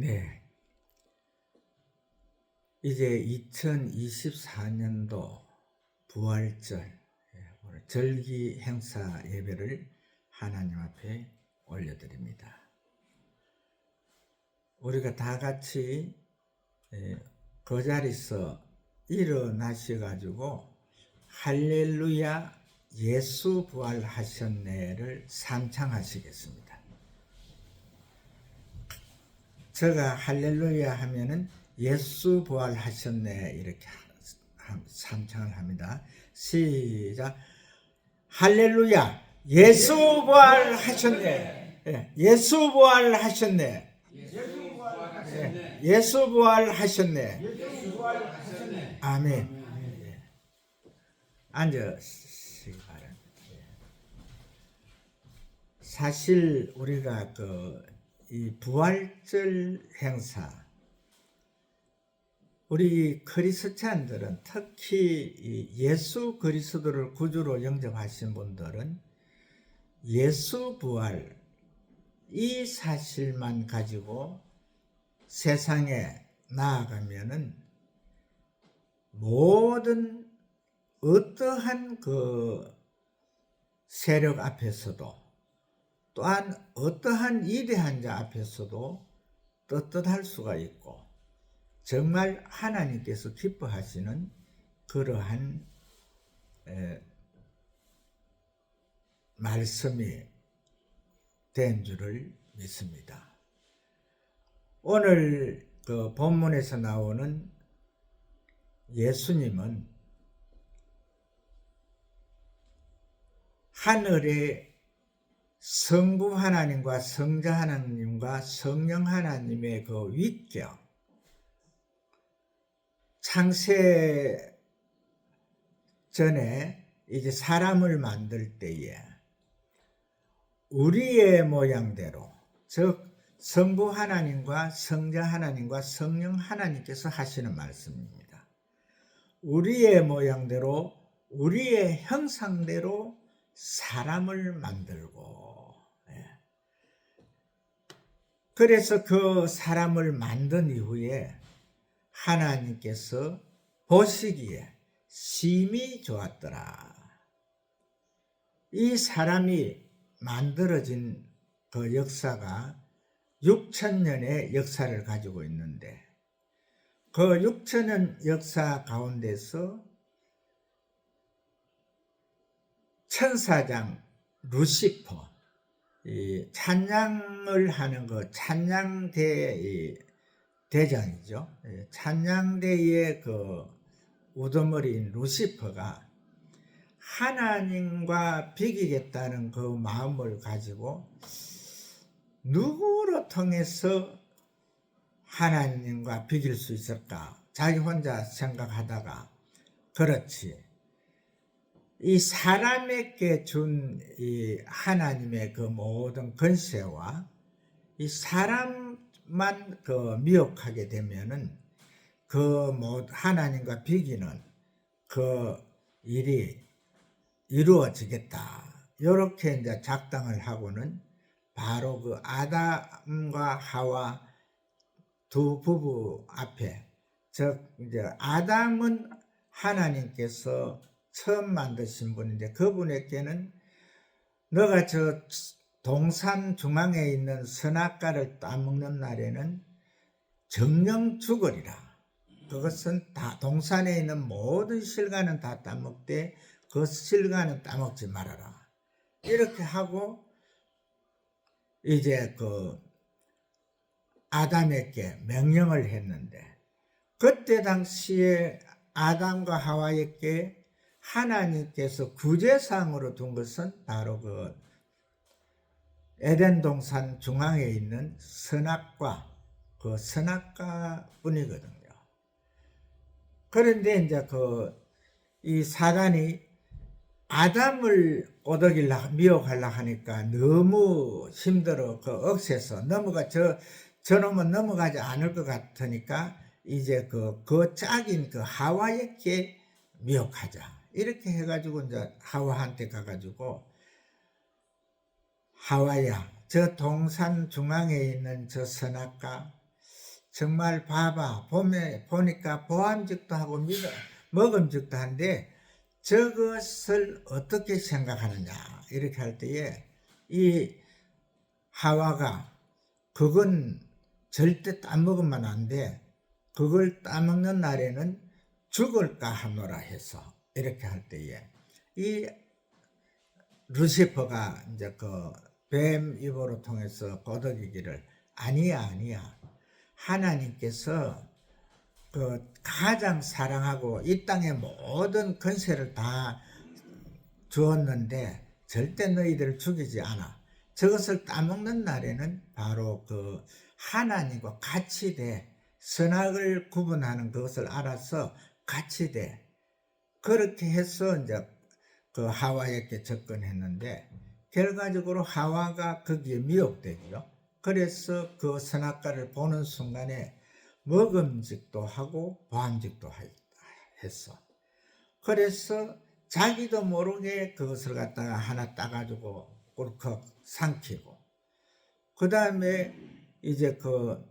네. 이제 2024년도 부활절 예, 절기 행사 예배를 하나님 앞에 올려드립니다. 우리가 다 같이 예, 그 자리에서 일어나셔가지고 할렐루야 예수 부활하셨네를 산창하시겠습니다. 제가 할렐루야 하면은 예수 부활하셨네 이렇게 산창을 합니다. 시작. 할렐루야 예수 부활하셨네. 예, 예수 부활하셨네. 예, 예수 부활하셨네. 아멘. 예. 앉으시기 바랍니다. 예. 사실 우리가 그 이 부활절 행사. 우리 크리스찬들은 특히 이 예수 그리스도를 구주로 영접하신 분들은 예수 부활 이 사실만 가지고 세상에 나아가면은 모든 어떠한 그 세력 앞에서도 또한 어떠한 위대한 자 앞에서도 떳떳할 수가 있고 정말 하나님께서 기뻐하시는 그러한 에, 말씀이 된 줄을 믿습니다. 오늘 그 본문에서 나오는 예수님은 하늘의 성부 하나님과 성자 하나님과 성령 하나님의 그 위격 창세 전에 이제 사람을 만들 때에 우리의 모양대로 즉 성부 하나님과 성자 하나님과 성령 하나님께서 하시는 말씀입니다. 우리의 모양대로 우리의 형상대로 사람을 만들고 예. 그래서 그 사람을 만든 이후에 하나님께서 보시기에 심히 좋았더라. 이 사람이 만들어진 그 역사가 6천년의 역사를 가지고 있는데 그 6천년 역사 가운데서 천사장 루시퍼 이 찬양을 하는 그 찬양대 대장이죠. 찬양대의 그 우두머리인 루시퍼가 하나님과 비기겠다는 그 마음을 가지고 누구로 통해서 하나님과 비길 수 있을까? 자기 혼자 생각하다가 그렇지. 이 사람에게 준 이 하나님의 그 모든 권세와 이 사람만 그 미혹하게 되면은 그 하나님과 비기는 그 일이 이루어지겠다. 이렇게 이제 작당을 하고는 바로 그 아담과 하와 두 부부 앞에 즉 이제 아담은 하나님께서 처음 만드신 분인데 그분에게는 너가 저 동산 중앙에 있는 선악과를 따먹는 날에는 정령 죽으리라. 그것은 다 동산에 있는 모든 실과는 다 따먹되 그 실과는 따먹지 말아라. 이렇게 하고 이제 그 아담에게 명령을 했는데 그때 당시에 아담과 하와에게 하나님께서 구제상으로 둔 것은 바로 그 에덴 동산 중앙에 있는 선악과 그 선악과 뿐이거든요. 그런데 이제 그 이 사단이 아담을 꼬덕일라 미혹하려 하니까 너무 힘들어 그 억세서 넘어가 저 저놈은 넘어가지 않을 것 같으니까 이제 그, 그 짝인 그 하와에게 미혹하자. 이렇게 해가지고 이제 하와한테 가가지고 하와야 저 동산 중앙에 있는 저 선악과 정말 봐봐. 보면 보니까 보암직도 하고 믿어. 먹음직도 한데 저것을 어떻게 생각하느냐. 이렇게 할 때에 이 하와가 그건 절대 따먹으면 안 돼. 그걸 따먹는 날에는 죽을까 하노라 해서 이렇게 할 때에 이 루시퍼가 이제 그 뱀 입으로 통해서 거덕이기를 아니야 아니야. 하나님께서 그 가장 사랑하고 이 땅의 모든 권세를 다 주었는데 절대 너희들을 죽이지 않아. 저것을 따먹는 날에는 바로 그 하나님과 같이 돼. 선악을 구분하는 그것을 알아서 같이 돼 그렇게 해서 이제 그 하와에게 접근했는데 결과적으로 하와가 거기에 미혹되죠. 그래서 그 선악과를 보는 순간에 먹음직도 하고 보암직도 하- 했어. 그래서 자기도 모르게 그것을 갖다가 하나 따가지고 꿀꺽 삼키고 그 다음에 이제 그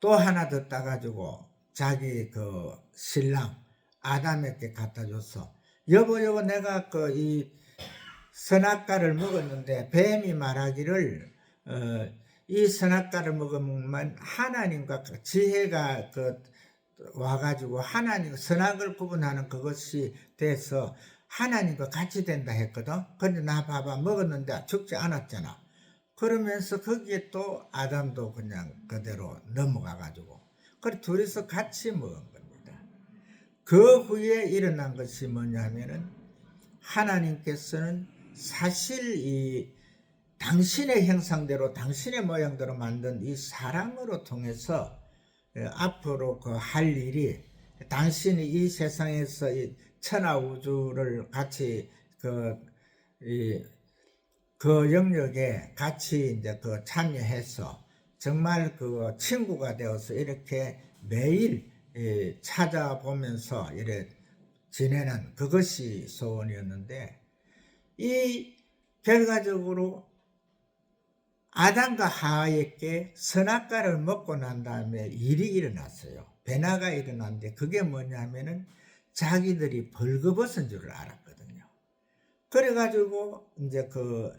또 하나 더 따가지고 자기 그 신랑 아담에게 갖다 줬어. 여보 여보 내가 그 이 선악과를 먹었는데 뱀이 말하기를 어, 이 선악과를 먹으면 하나님과 그 지혜가 그 와가지고 하나님 선악을 구분하는 그것이 돼서 하나님과 같이 된다 했거든. 근데 나 봐봐 먹었는데 죽지 않았잖아. 그러면서 거기에 또 아담도 그냥 그대로 넘어가가지고 그래 둘이서 같이 먹은. 그 후에 일어난 것이 뭐냐면은 하나님께서는 사실 이 당신의 형상대로 당신의 모양대로 만든 이 사람으로 통해서 예, 앞으로 그 할 일이 당신이 이 세상에서 이 천하 우주를 같이 그, 이, 그 영역에 같이 이제 그 참여해서 정말 그 친구가 되어서 이렇게 매일 이 찾아보면서 이래 지내는 그것이 소원이었는데 이 결과적으로 아담과 하와에게 선악과를 먹고 난 다음에 일이 일어났어요. 변화가 일어났는데 그게 뭐냐면은 자기들이 벌거벗은 줄을 알았거든요. 그래가지고 이제 그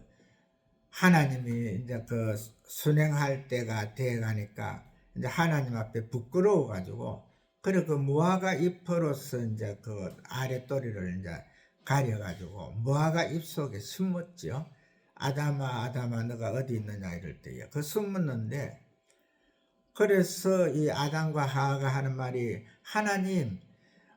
하나님이 이제 그 순행할 때가 돼 가니까 이제 하나님 앞에 부끄러워가지고 그래 그 무화과 잎으로서 이제 그 아랫도리를 이제 가려가지고 무화과 잎 속에 숨었죠. 아담아 아담아 너가 어디 있느냐 이럴 때에 그 숨었는데 그래서 이 아담과 하하가 하는 말이 하나님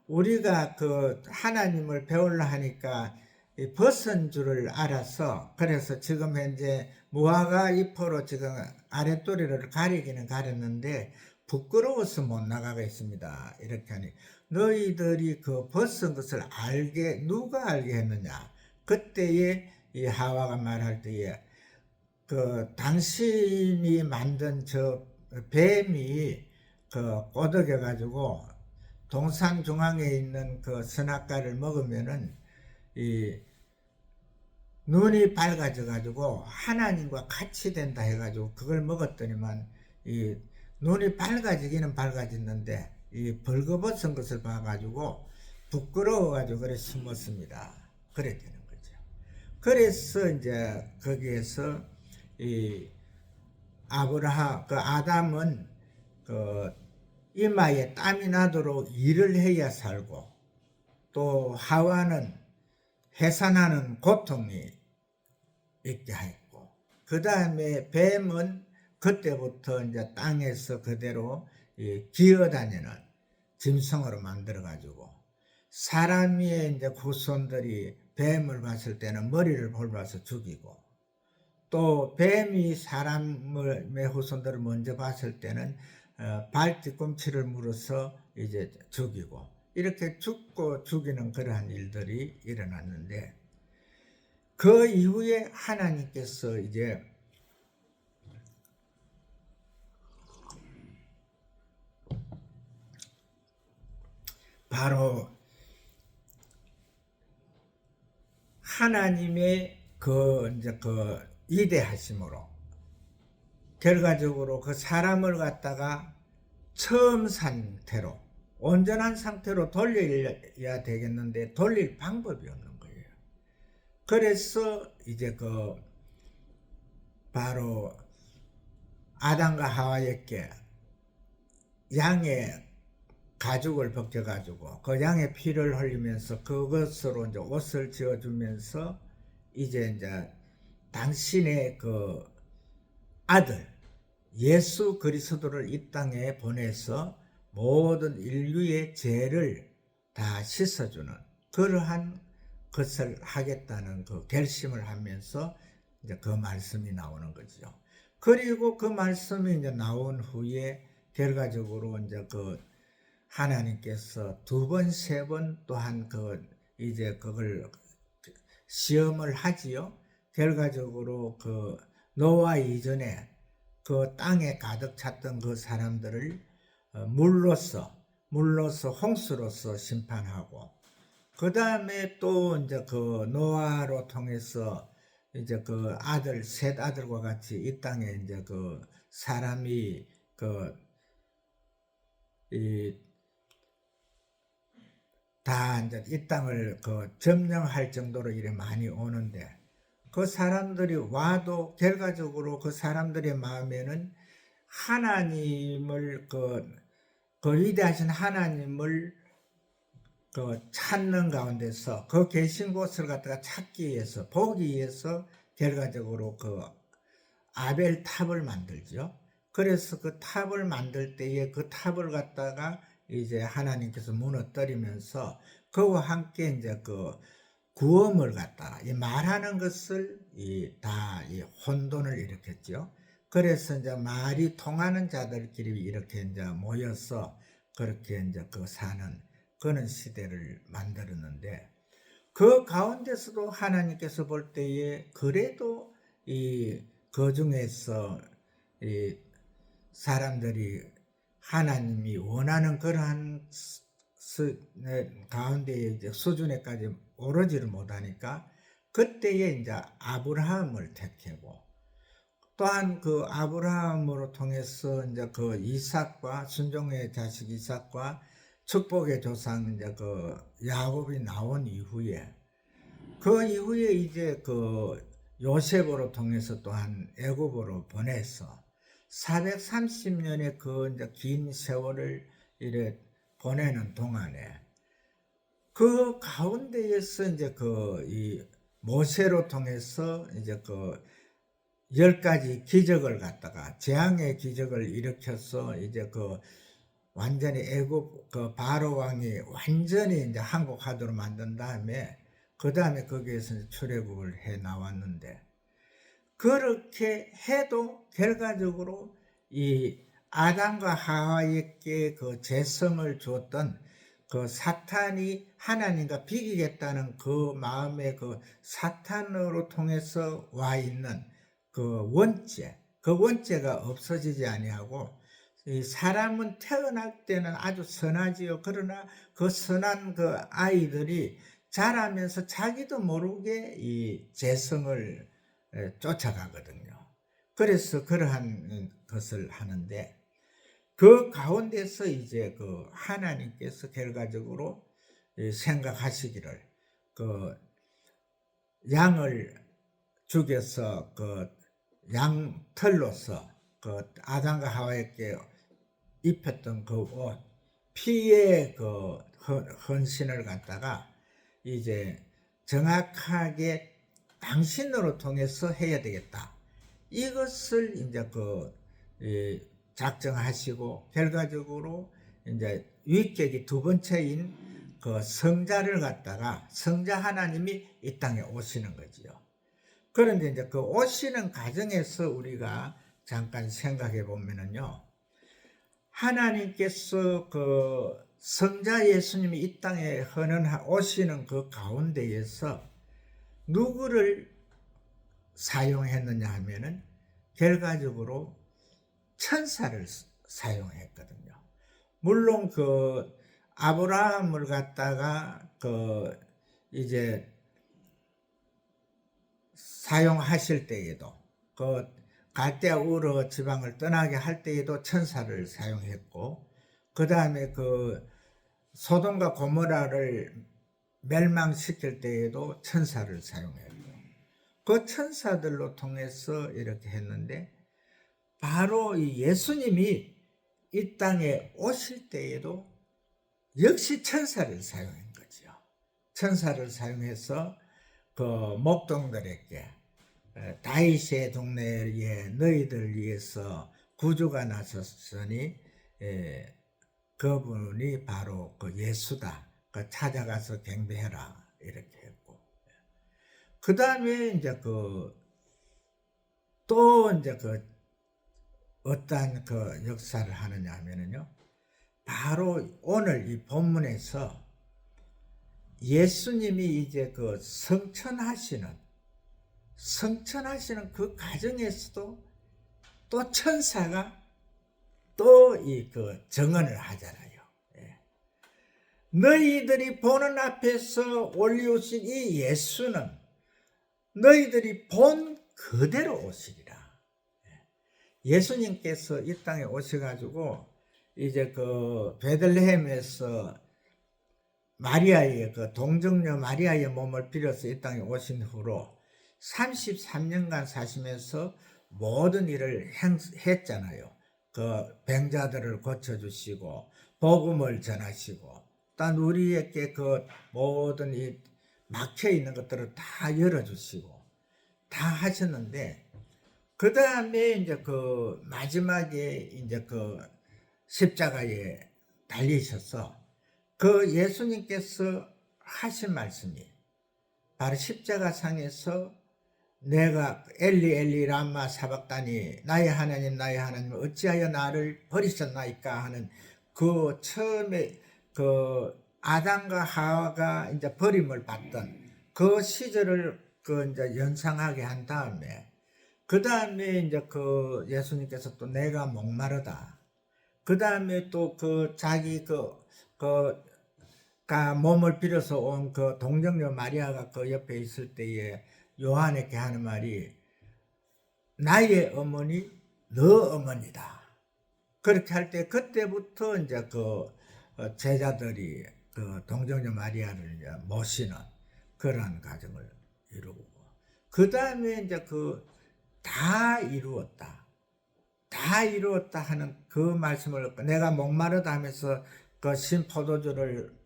우리가 그 하나님을 배우려 하니까 이 벗은 줄을 알아서 그래서 지금 현재 무화과 잎으로 지금 아랫도리를 가리기는 가렸는데 부끄러워서 못 나가고 있습니다. 이렇게 하니 너희들이 그 벗은 것을 알게 누가 알게 했느냐? 그때에 이 하와가 말할 때에 그 당신이 만든 저 뱀이 그 꼬덕여 가지고 동산 중앙에 있는 그 선악과를 먹으면은 이 눈이 밝아져 가지고 하나님과 같이 된다 해 가지고 그걸 먹었더니만 이 눈이 밝아지기는 밝아졌는데 이 벌거벗은 것을 봐 가지고 부끄러워 가지고 그래 심었습니다. 그래 되는 거죠. 그래서 이제 거기에서 이 아브라함 그 아담은 그 이마에 땀이 나도록 일을 해야 살고 또 하와는 해산하는 고통이 있게 했고 그 다음에 뱀은 그때부터 이제 땅에서 그대로 이 기어다니는 짐승으로 만들어 가지고 사람의 이제 후손들이 뱀을 봤을 때는 머리를 밟아서 죽이고 또 뱀이 사람의 후손들을 먼저 봤을 때는 어, 발 뒤꿈치를 물어서 이제 죽이고 이렇게 죽고 죽이는 그러한 일들이 일어났는데 그 이후에 하나님께서 이제 바로 하나님의 그 이제 그 이대하심으로 결과적으로 그 사람을 갖다가 처음 상태로 온전한 상태로 돌려야 되겠는데 돌릴 방법이 없는 거예요. 그래서 이제 그 바로 아담과 하와에게 양의 가죽을 벗겨가지고 그 양의 피를 흘리면서 그것으로 이제 옷을 지어주면서 이제 이제 당신의 그 아들 예수 그리스도를 이 땅에 보내서 모든 인류의 죄를 다 씻어주는 그러한 것을 하겠다는 그 결심을 하면서 이제 그 말씀이 나오는 거죠. 그리고 그 말씀이 이제 나온 후에 결과적으로 이제 그 하나님께서 두 번, 세 번 또한 그 이제 그걸 시험을 하지요. 결과적으로 그 노아 이전에 그 땅에 가득 찼던 그 사람들을 어, 물로서 물로서 홍수로서 심판하고 그 다음에 또 이제 그 노아로 통해서 이제 그 아들 셋 아들과 같이 이 땅에 이제 그 사람이 그이 다 이제 이 땅을 그 점령할 정도로 이래 많이 오는데 그 사람들이 와도 결과적으로 그 사람들의 마음에는 하나님을 그, 그 위대하신 하나님을 그 찾는 가운데서 그 계신 곳을 갖다가 찾기 위해서 보기 위해서 결과적으로 그 아벨 탑을 만들죠. 그래서 그 탑을 만들 때에 그 탑을 갖다가 이제 하나님께서 무너뜨리면서 그와 함께 이제 그 구원을 갖다가 이 말하는 것을 이 다 이 혼돈을 일으켰죠. 그래서 이제 말이 통하는 자들끼리 이렇게 이제 모여서 그렇게 이제 그 사는 그런 시대를 만들었는데 그 가운데서도 하나님께서 볼 때에 그래도 이 그 중에서 이 사람들이 하나님이 원하는 그러한 수, 네, 가운데 이제 수준에까지 오르지를 못하니까 그때에 이제 아브라함을 택하고 또한 그 아브라함으로 통해서 이제 그 이삭과 순종의 자식 이삭과 축복의 조상 이제 그 야곱이 나온 이후에 그 이후에 이제 그 요셉으로 통해서 또한 애굽으로 보내서 430년의 그 긴 세월을 이래 보내는 동안에 그 가운데에서 이제 그 이 모세로 통해서 이제 그 열 가지 기적을 갖다가 재앙의 기적을 일으켜서 이제 그 완전히 애굽 그 바로 왕이 완전히 이제 항복하도록 만든 다음에 그 다음에 거기에서 출애굽을 해 나왔는데 그렇게 해도 결과적으로 이 아담과 하와에게 그 재성을 주었던 그 사탄이 하나님과 비기겠다는 그 마음의 그 사탄으로 통해서 와 있는 그 원죄, 그 원죄가 없어지지 아니하고 이 사람은 태어날 때는 아주 선하지요. 그러나 그 선한 그 아이들이 자라면서 자기도 모르게 이 재성을 쫓아가거든요. 그래서 그러한 것을 하는데 그 가운데서 이제 그 하나님께서 결과적으로 생각하시기를 그 양을 죽여서 그 양털로서 그 아담과 하와에게 입혔던 그 옷, 피의 그 헌신을 갖다가 이제 정확하게 당신으로 통해서 해야 되겠다. 이것을 이제 그 작정하시고 결과적으로 이제 위격이 두 번째인 그 성자를 갖다가 성자 하나님이 이 땅에 오시는 거지요. 그런데 이제 그 오시는 과정에서 우리가 잠깐 생각해 보면은요. 하나님께서 그 성자 예수님이 이 땅에 허는 오시는 그 가운데에서 누구를 사용했느냐 하면은 결과적으로 천사를 사용했거든요. 물론 그 아브라함을 갖다가 그 이제 사용하실 때에도 그 갈대아 우르 지방을 떠나게 할 때에도 천사를 사용했고 그 다음에 그 소돔과 고모라를 멸망시킬 때에도 천사를 사용했고 그 천사들로 통해서 이렇게 했는데 바로 이 예수님이 이 땅에 오실 때에도 역시 천사를 사용한 거죠. 천사를 사용해서 그 목동들에게 에, 다윗의 동네에 너희들 위해서 구주가 나섰으니 에, 그분이 바로 그 예수다. 그 찾아가서 경배해라. 이렇게 했고. 그 다음에 이제 그 또 이제 그 어떠한 그 역사를 하느냐 하면은요. 바로 오늘 이 본문에서 예수님이 이제 그 성천하시는 성천하시는 그 과정에서도 또 천사가 또 이 그 정언을 하잖아요. 예. 너희들이 보는 앞에서 올리우신 이 예수는 너희들이 본 그대로 오시리라. 예. 예수님께서 이 땅에 오셔가지고 이제 그 베들레헴에서 마리아의 그 동정녀 마리아의 몸을 빌어서 이 땅에 오신 후로 33년간 사시면서 모든 일을 행, 했잖아요. 그 병자들을 고쳐주시고 복음을 전하시고 또 우리에게 그 모든 이 막혀 있는 것들을 다 열어주시고 다 하셨는데 그 다음에 이제 그 마지막에 이제 그 십자가에 달리셔서 그 예수님께서 하신 말씀이 바로 십자가 상에서 내가 엘리 엘리 람마 사박다니 나의 하나님 나의 하나님 어찌하여 나를 버리셨나이까 하는 그 처음에 그 아담과 하와가 이제 버림을 받던 그 시절을 그 이제 연상하게 한 다음에 그 다음에 이제 그 예수님께서 또 내가 목마르다 그 다음에 또 그 자기 그, 그, 가 몸을 빌어서 온 그 동정녀 마리아가 그 옆에 있을 때에 요한에게 하는 말이 나의 어머니 너 어머니다. 그렇게 할 때 그때부터 이제 그 어, 제자들이 그 동정녀 마리아를 모시는 그러한 과정을 이루고 그 다음에 이제 그 다 이루었다. 다 이루었다 하는 그 말씀을 내가 목마르다 하면서 그 신포도주를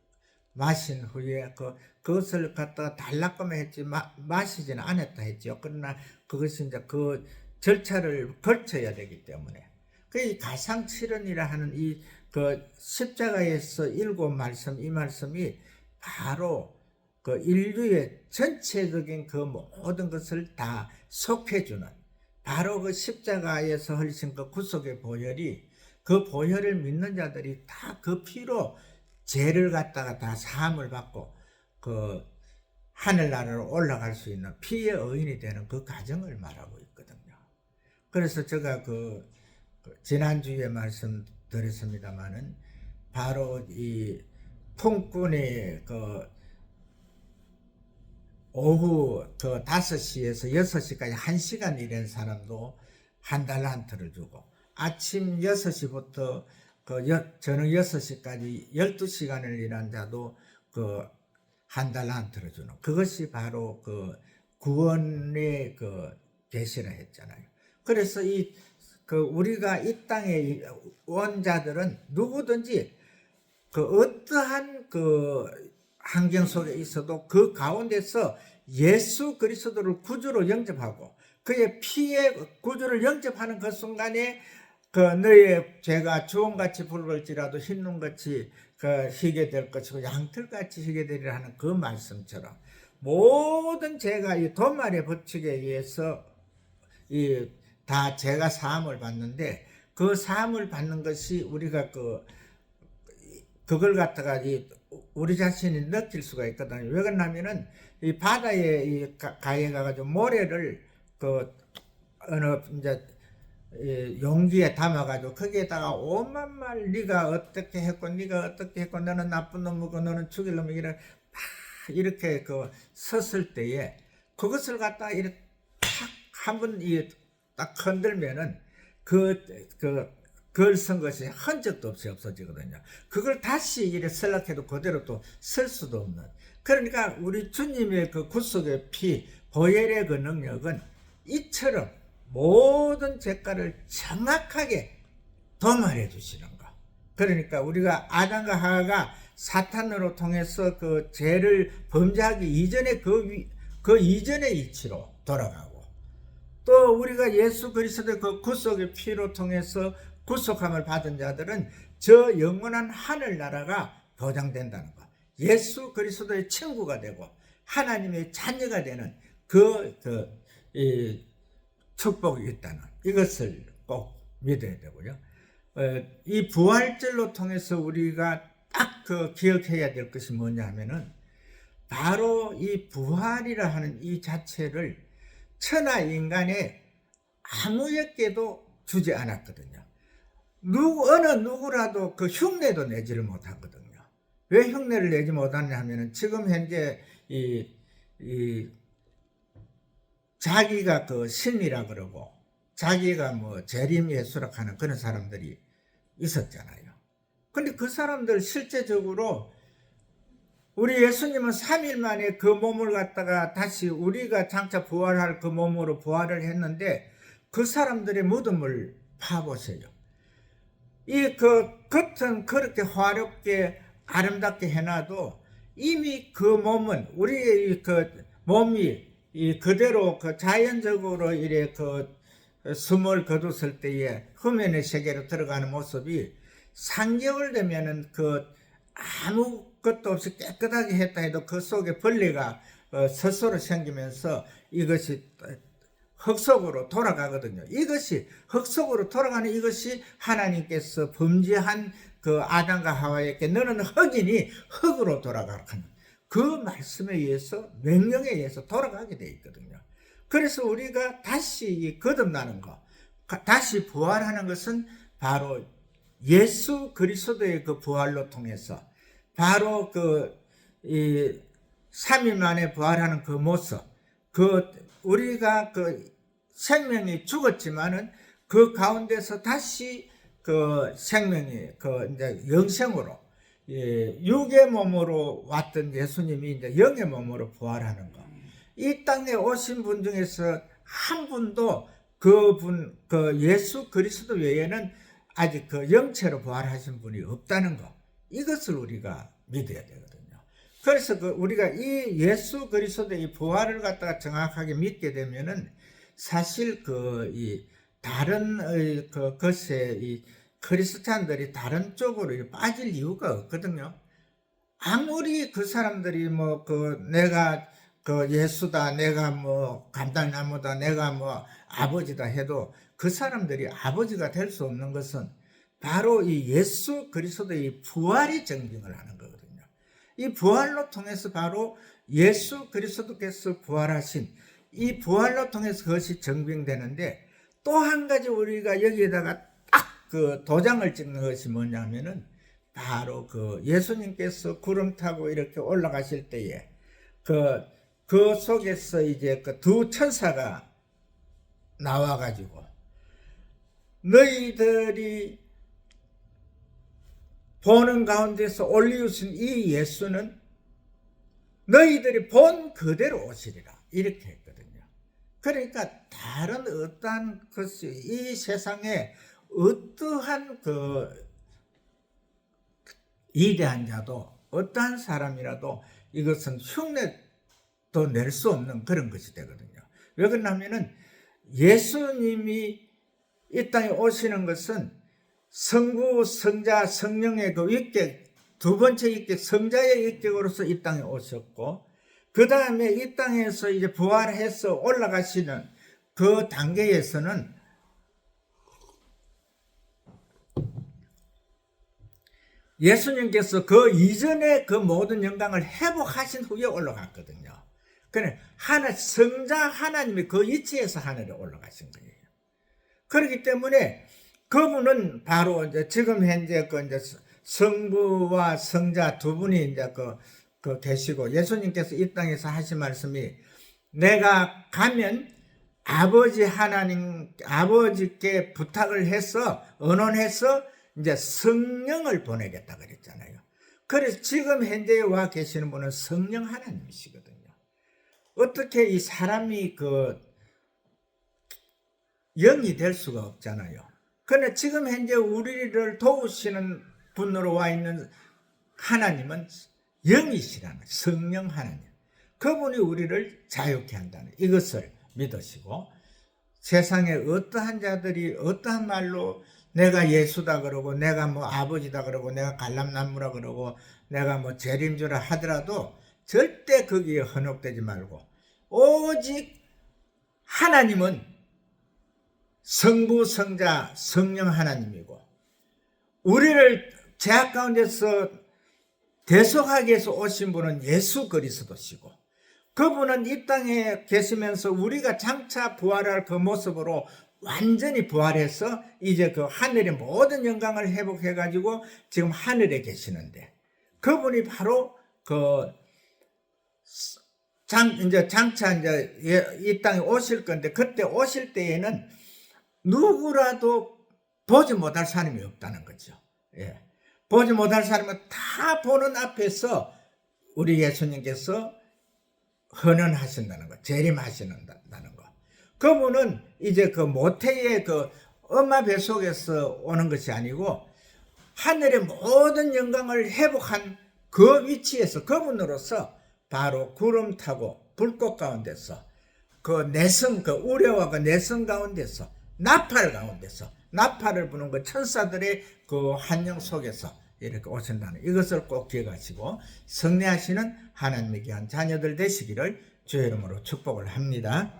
마신 후에 그 그것을 갖다가 달라고만 했지 마, 마시지는 않았다 했죠. 그러나 그것이 이제 그 절차를 거쳐야 되기 때문에 그 가상칠언이라 하는 이 그 십자가에서 일곱 말씀 이 말씀이 바로 그 인류의 전체적인 그 모든 것을 다 속해주는 바로 그 십자가에서 흘리신 그 구속의 보혈이 그 보혈을 믿는 자들이 다 그 피로 죄를 갖다가 다 사함을 받고 그 하늘나라로 올라갈 수 있는 피의 의인이 되는 그 과정을 말하고 있거든요. 그래서 제가 그, 그 지난주에 말씀 드렸습니다마는 바로 이 통꾼의 그 오후 그 5시에서 6시까지 1시간 일한 사람도 한 달란트를 주고 아침 6시부터 그 여, 저녁 6시까지 12시간을 일한 자도 그 한 달란트를 주는 그것이 바로 그 구원의 그 계시라 했잖아요. 그래서 이 그 우리가 이 땅에 온 자들은 누구든지 그 어떠한 그 환경 속에 있어도 그 가운데서 예수 그리스도를 구주로 영접하고 그의 피의 구주를 영접하는 그 순간에 그 너의 죄가 주홍같이 붉을지라도 흰눈같이 그 희게 될 것이고 양털같이 희게 되리라 하는 그 말씀처럼 모든 죄가 이 도말의 법칙에 의해서 이 다 죄가 사함을 받는데 그 사함을 받는 것이 우리가 그 그걸 갖다가 이 우리 자신이 느낄 수가 있거든요. 왜 그러냐면은 이 바다에 이 가- 가에 가가지고 모래를 그 어느 이제 이 용기에 담아가지고 거기에다가 오만 말 네가 어떻게 했고 네가 어떻게 했고 너는 나쁜 놈이고 너는 죽일 놈이고 막 이렇게 그 섰을 때에 그것을 갖다 이렇게 탁 한번 이 딱 흔들면은 그, 그글쓴 것이 흔적도 없이 없어지거든요. 그걸 다시 이래 설락해도 그대로 또 쓸 수도 없는. 그러니까 우리 주님의 그 구속의 피, 보혈의 그 능력은 이처럼 모든 죄가를 정확하게 도말해 주시는 거. 그러니까 우리가 아담과 하와가 사탄으로 통해서 그 죄를 범죄하기 이전에 그, 위, 그 이전의 이치로 돌아가고 또 우리가 예수 그리스도의 그 구속의 피로 통해서 구속함을 받은 자들은 저 영원한 하늘나라가 보장된다는 것. 예수 그리스도의 친구가 되고 하나님의 자녀가 되는 그, 그, 이, 축복이 있다는 이것을 꼭 믿어야 되고요. 어, 이 부활절로 통해서 우리가 딱 그 기억해야 될 것이 뭐냐 하면은 바로 이 부활이라 하는 이 자체를 천하 인간에 아무에게도 주지 않았거든요. 누구 어느 누구라도 그 흉내도 내지를 못하거든요. 왜 흉내를 내지 못하냐 하면은 지금 현재 이, 이 자기가 그 신이라 그러고 자기가 뭐 재림 예수라 하는 그런 사람들이 있었잖아요. 근데 그 사람들 실제적으로 우리 예수님은 3일 만에 그 몸을 갖다가 다시 우리가 장차 부활할 그 몸으로 부활을 했는데 그 사람들의 무덤을 파보세요. 이 그 겉은 그렇게 화렵게 아름답게 해놔도 이미 그 몸은 우리의 그 몸이 이 그대로 그 자연적으로 이래 그 숨을 거뒀을 때에 흠연의 세계로 들어가는 모습이 3개월 되면은 그 아무 것도 없이 깨끗하게 했다 해도 그 속에 벌레가 어, 스스로 생기면서 이것이 흙 속으로 돌아가거든요. 이것이 흙 속으로 돌아가는 이것이 하나님께서 범죄한 그 아담과 하와에게 너는 흙이니 흙으로 돌아가라 그 말씀에 의해서 명령에 의해서 돌아가게 돼 있거든요. 그래서 우리가 다시 거듭나는 거, 다시 부활하는 것은 바로 예수 그리스도의 그 부활로 통해서 바로 그이 3일 만에 부활하는 그 모습, 그 우리가 그 생명이 죽었지만은 그 가운데서 다시 그 생명이 그 이제 영생으로 예, 육의 몸으로 왔던 예수님이 이제 영의 몸으로 부활하는 거. 이 땅에 오신 분 중에서 한 분도 그분 그 예수 그리스도 외에는 아직 그 영체로 부활하신 분이 없다는 거. 이것을 우리가 믿어야 되거든요. 그래서 그 우리가 이 예수 그리스도의 이 부활을 갖다가 정확하게 믿게 되면은 사실 그 이 다른 그 것에 이 크리스찬들이 다른 쪽으로 빠질 이유가 없거든요. 아무리 그 사람들이 뭐 그 내가 그 예수다, 내가 뭐 감당나무다, 내가 뭐 아버지다 해도 그 사람들이 아버지가 될 수 없는 것은 바로 이 예수 그리스도의 부활이 증빙을 하는 거거든요. 이 부활로 통해서 바로 예수 그리스도께서 부활하신 이 부활로 통해서 그것이 증빙되는데 또 한 가지 우리가 여기에다가 딱 그 도장을 찍는 것이 뭐냐면은 바로 그 예수님께서 구름 타고 이렇게 올라가실 때에 그, 그 속에서 이제 그 두 천사가 나와가지고 너희들이 보는 가운데서 올리우신 이 예수는 너희들이 본 그대로 오시리라 이렇게 했거든요. 그러니까 다른 어떠한 것이 이 세상에 어떠한 그 위대한 자도 어떠한 사람이라도 이것은 흉내도 낼 수 없는 그런 것이 되거든요. 왜 그러냐면은 예수님이 이 땅에 오시는 것은 성부, 성자, 성령의 그 위격, 두 번째 위격, 성자의 위격으로서 이 땅에 오셨고, 그 다음에 이 땅에서 이제 부활해서 올라가시는 그 단계에서는 예수님께서 그 이전에 그 모든 영광을 회복하신 후에 올라갔거든요. 그래 하나 성자 하나님이 그 위치에서 하늘에 올라가신 거예요. 그렇기 때문에 그분은 바로 이제 지금 현재 그 이제 성부와 성자 두 분이 이제 그, 그 계시고 예수님께서 이 땅에서 하신 말씀이 내가 가면 아버지 하나님 아버지께 부탁을 해서 언언해서 이제 성령을 보내겠다 그랬잖아요. 그래서 지금 현재에 와 계시는 분은 성령 하나님이시거든요. 어떻게 이 사람이 그 영이 될 수가 없잖아요. 그러나 지금 현재 우리를 도우시는 분으로 와 있는 하나님은 영이시라는. 성령 하나님. 그분이 우리를 자유케 한다는 이것을 믿으시고 세상에 어떠한 자들이 어떠한 말로 내가 예수다 그러고 내가 뭐 아버지다 그러고 내가 갈람나무라 그러고 내가 뭐 재림주라 하더라도 절대 거기에 헌혹되지 말고 오직 하나님은 성부 성자 성령 하나님이고 우리를 죄악 가운데서 대속하기 위해서 오신 분은 예수 그리스도시고 그분은 이 땅에 계시면서 우리가 장차 부활할 그 모습으로 완전히 부활해서 이제 그 하늘의 모든 영광을 회복해 가지고 지금 하늘에 계시는데 그분이 바로 그 장, 이제 장차 이제 예- 이 땅에 오실 건데 그때 오실 때에는 누구라도 보지 못할 사람이 없다는 거죠. 예. 보지 못할 사람은 다 보는 앞에서 우리 예수님께서 헌언하신다는 거, 재림하시는다는 거. 그분은 이제 그 모태의 그 엄마 뱃속에서 오는 것이 아니고 하늘의 모든 영광을 회복한 그 위치에서 그분으로서 바로 구름 타고 불꽃 가운데서 그 내성, 그 우려와 그 내성 가운데서 나팔 가운데서 나팔을 부는 그 천사들의 그 한영 속에서 이렇게 오신다는 이것을 꼭 기억하시고 성례하시는 하나님의 귀한 자녀들 되시기를 주의 이름으로 축복을 합니다.